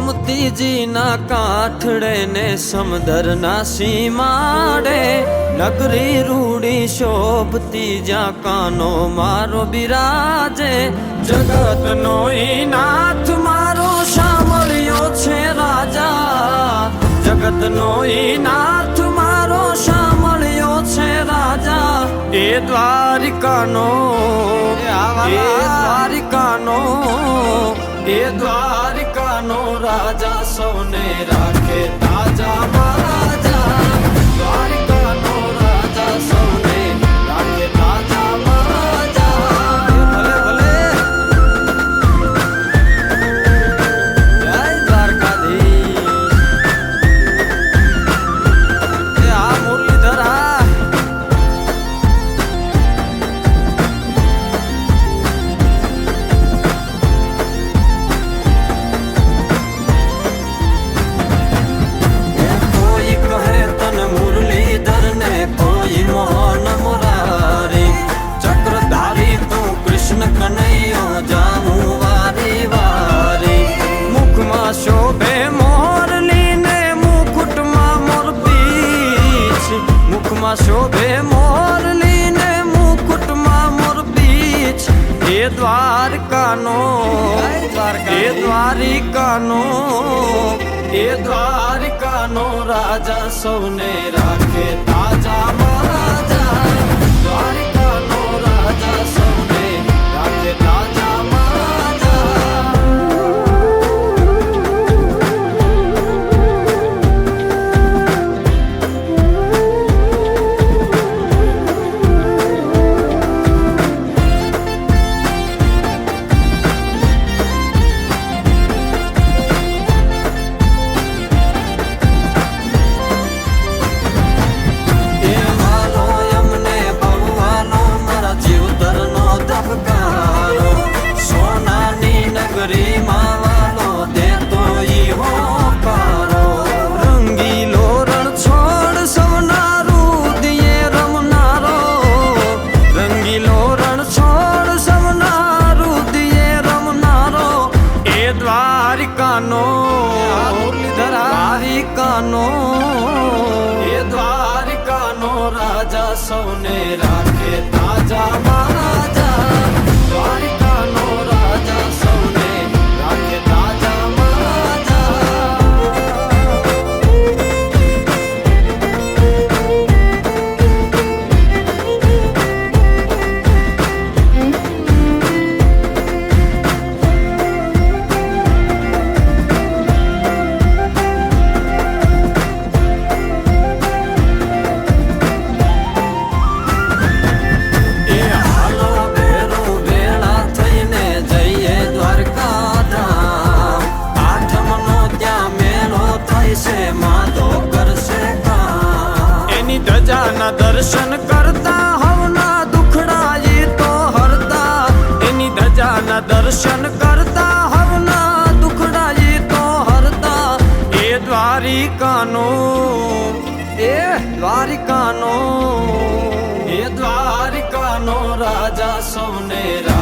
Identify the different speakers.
Speaker 1: મોતીજીના કાંઠડે ને સમદરના સીમાડે નગરી રૂડી શોભતી જ્યાં કાનો મારો બિરાજે. જગતનો નાથ મારો સાંભળ્યો છે રાજા. જગતનો નાથ મારો સાંભળ્યો છે રાજા. એ દ્વારિકાનો એ દ્વારિકાનો એ દ્વારિકાનો રાજા સૌને રાખે તાજા મહારાજા. દ્વારિકાનો રાજા સૌને એ દ્વારકાનો એ દ્વારિકાનો એ દ્વારિકાનો રાજા સૌને રાખે તાજા દ્વારિકાનો એ દ્વારિકાનો રાજા સૌને દ્વારિકાનો એ દ્વારિકાનો એ દ્વારિકાનો રાજા સૌને તાજા